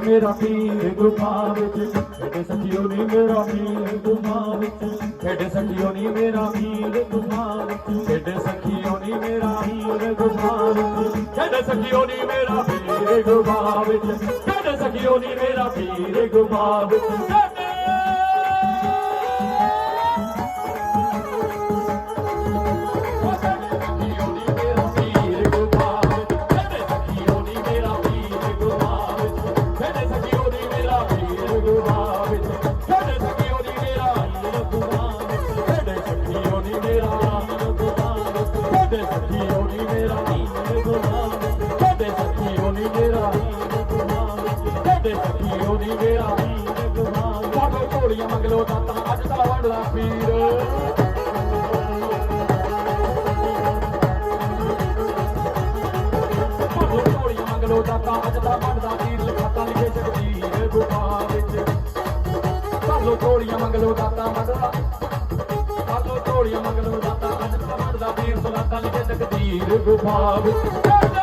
ਸਖੀਓ ਨੀ ਮੇਰਾ ਪੀਰ ਗੁਫਾ ਵਿੱਚ ਖੇਡੇ ਸਖੀਓ ਨੀ ਮੇਰਾ ਪੀਰ ਗੁਫਾ ਵਿੱਚ ਖੇਡੇ ਸਖੀਓ ਨੀ ਮੇਰਾ ਪੀਰ ਗੁਫਾ ਵਿੱਚ ਖੇਡੇ ਸਖੀਓ ਨੀ ਮੇਰਾ ਪੀਰ ਗੁਫਾ ਵਿੱਚ ਖੇਡੇ ਸਖੀਓ ਨੀ ਮੇਰਾ ਪੀਰ ਗੁਫਾ ਵਿੱਚ ਖੇਡੇ ਸਖੀਓ ਨੀ ਮੇਰਾ ਪੀਰ ਗੁਫਾ ਵਿੱਚ ਖੇਡੇ ਮੰਗਲੋ ਦਾਤਾ ਅੱਜ ਦਾ ਵੰਡਦਾ ਪੀਰ। ਭਾਵੇਂ ਝੋਲੀਆਂ ਮੰਗਲੋ ਦਾਤਾ ਅੱਜ ਦਾ ਬਣਦਾ ਪੀਰ। ਲਿਖਾਤਾ ਲਿਖੇ ਜਗਦੀਰ ਗੁਫਾ ਵਿੱਚ। ਭਾਵੇਂ ਝੋਲੀਆਂ ਮੰਗਲੋ ਦਾਤਾ ਮੰਗਦਾ ਭਾਵੇਂ ਝੋਲੀਆਂ ਮੰਗਲੋ ਦਾਤਾ ਅੱਜ ਦਾ ਬਣਦਾ ਪੀਰ। ਸੁਣਾਤਾ ਲਿਖੇ ਜਗਦੀਰ ਗੁਫਾ ਵਿੱਚ।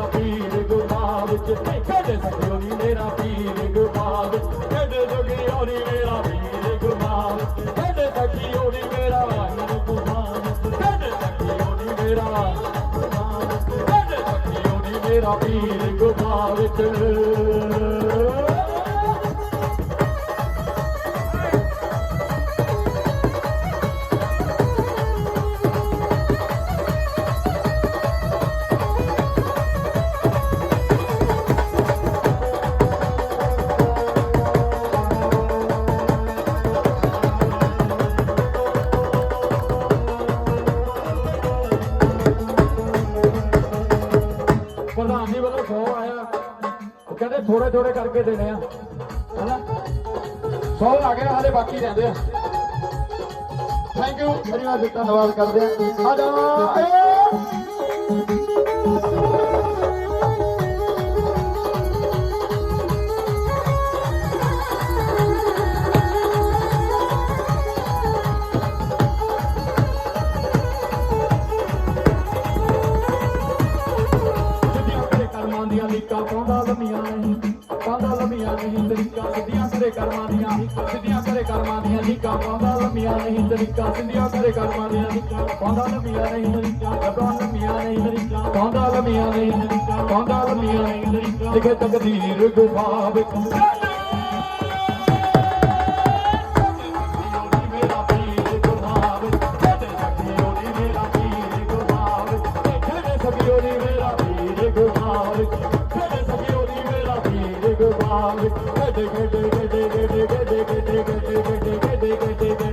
ਮੇਰਾ ਪੀਰ ਗੁਰਬਾਗ ਚ। ਕਦੇ ਸਕਿਓ ਨਹੀਂ ਮੇਰਾ ਪੀਰ ਗੁਰਬਾਗ ਕਦੇ ਜੁਗਿਓ ਨਹੀਂ ਮੇਰਾ ਪੀਰ ਗੁਰਬਾਗ ਕਦੇ ਸਕਿਓ ਨਹੀਂ ਮੇਰਾ ਵਾਹਿਗੁਰੂ ਗੁਰਬਾਗ ਕਦੇ ਸਕਿਓ ਨਹੀਂ ਮੇਰਾ ਕਦੇ ਸਕਿਓ ਨਹੀਂ ਮੇਰਾ ਪੀਰ ਗੁਰਬਾਗ ਚ। ਥੋੜੇ ਥੋੜੇ ਕਰਕੇ ਦੇਣੇ ਆ। ਹੈਨਾ? 100 ਆ ਗਿਆ ਹਾਲੇ ਬਾਕੀ ਰਹਿੰਦੇ ਆ। ਥੈਂਕ ਯੂ ਧੰਨਵਾਦ ਕਰਦੇ ਆ। ਆ ਜਾ ਕਰਮਾਂ ਪਾਉਂਦਾ ਲੰਮੀਆਂ ਨਹੀਂ ਤਰੀਕਾ, ਸਿੱਧੀਆਂ ਕਰੇ ਕਰਮਾਂ ਦੀਆਂ ਪਾਉਂਦਾ ਲੰਮੀਆਂ ਨਹੀਂ ਤਰੀਕਾ ਲੱਭਾਂ ਲੰਮੀਆਂ ਨਹੀਂ ਤਰੀਕਾ। ਪਾਉਂਦਾ ਲੰਮੀਆਂ ਨਹੀਂ ਤਰੀਕਾ, ਪਾਉਂਦਾ ਲੰਮੀਆਂ ਨਹੀਂ ਤਰੀਕਾ। ਲਿਖੇ ਤਕਦੀਰ ਗੁਫਾ ਵਿੱਚ। ਮੇਰਾ ਪੀਰ ਗੁਫਾ ਵਿੱਚ ਕਦੇ ਸਖੀਓ ਨੀ ਮੇਰਾ ਪੀਰ ਗੁਫਾ ਵਿੱਚ। ਕਦੇ ਸਖੀਓ ਨੀ ਮੇਰਾ ਪੀਰ ਗੁਫਾ ਵਿੱਚ ਕਦੇ ਸਖੀਓ ਨੀ ਮੇਰਾ ਪੀਰ ਗੁਫਾ ਵਿੱਚ ਕਦੇ ਕਦੇ ਕਦੇ ਕਦੇ ਕਦੇ ਕਦੇ ਕਦੇ ਕਦੇ dig dig dig